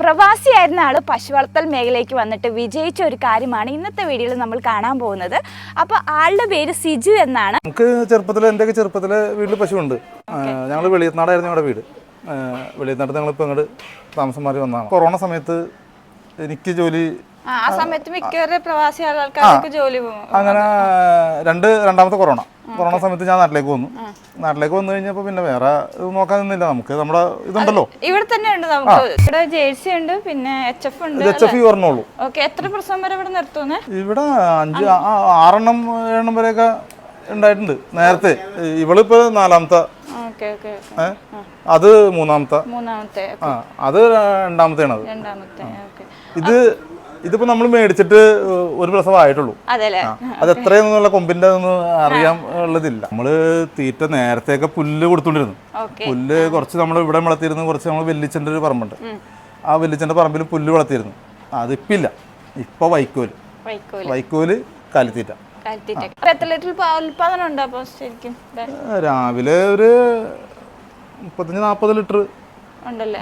പ്രവാസിയായിരുന്ന ആൾ പശു വളർത്തൽ മേഖലയ്ക്ക് വന്നിട്ട് വിജയിച്ച ഒരു കാര്യമാണ് ഇന്നത്തെ വീഡിയോയിൽ നമ്മൾ കാണാൻ പോകുന്നത്. അപ്പോൾ ആളുടെ പേര് സിജു എന്നാണ്. നമുക്ക് ചെറുപ്പത്തിൽ എന്റെയൊക്കെ ചെറുപ്പത്തിൽ വീട്ടിൽ പശുവുണ്ട്. ഞങ്ങൾ വെളിയത്നാടായിരുന്നു ഞങ്ങളുടെ വീട്. വെളിയത്നാട് ഞങ്ങളിപ്പോൾ ഇങ്ങോട്ട് താമസം മാറി വന്നതാണ്. കൊറോണ സമയത്ത് എനിക്ക് ജോലി ആ ആ സമയത്ത് മിക്കവരുടെ പ്രവാസി ആൾക്കാർക്ക് ജോലി പോകും. അങ്ങനെ രണ്ട് രണ്ടാമത്തെ കൊറോണ. കൊറോണ സമയത്ത് ഞാൻ നാട്ടിലേക്ക് വന്നു. നാട്ടിലേക്ക് വന്നു കഴിഞ്ഞപ്പോൾ പിന്നെ വേറെ ഇത് നോക്കാൻ നിന്നില്ല നമുക്ക്. നമ്മുടെ ഇതുണ്ടല്ലോ. ഇവിടെ തന്നെ ഉണ്ട് നമുക്ക്. ഇവിടെ ജേഴ്സി ഉണ്ട് പിന്നെ എച്ച് എഫ് ഉണ്ട് എച്ച് എഫ് പറഞ്ഞോളൂ ഓക്കെ എത്ര പ്രസവം വരെ ഇവിടെ നിർത്തുന്നേ? ഇവിടെ അഞ്ച് ആറെണ്ണം ഏഴെണ്ണം വരെയൊക്കെ ഉണ്ടായിട്ടുണ്ട്. നേരത്തെ. ഇവളിപ്പോ നാലാമത്തെ. അത് മൂന്നാമത്തെ. മൂന്നാമത്തെ അത് രണ്ടാമത്തെയാണ് അത് ഇത് ഇതിപ്പോ നമ്മൾ മേടിച്ചിട്ട് ഒരു പ്രസവം ആയിട്ടുള്ളൂ. അതെ എത്രയെന്നുള്ള കൊമ്പിന്റെ ഒന്നും അറിയാൻ ഉള്ളതില്ല. നമ്മൾ തീറ്റ നേരത്തെയൊക്കെ പുല്ല് കൊടുത്തോണ്ടിരുന്നു. പുല്ല് കുറച്ച് നമ്മൾ ഇവിടെ വളർത്തിയിരുന്നു കുറച്ച് നമ്മൾ വെല്ലിച്ചന്റെ ഒരു പറമ്പുണ്ട്. ആ വെല്ലിച്ചന്റെ പറമ്പിൽ പുല്ല് വളർത്തിയിരുന്നു. അതിപ്പില്ല. ഇപ്പൊ വൈക്കോൽ. വൈക്കോൽ. കാലിത്തീറ്റ. രാവിലെ ഒരു മുപ്പത്തഞ്ച് നാപ്പത് ലിറ്റർ. ഉണ്ടല്ലേ?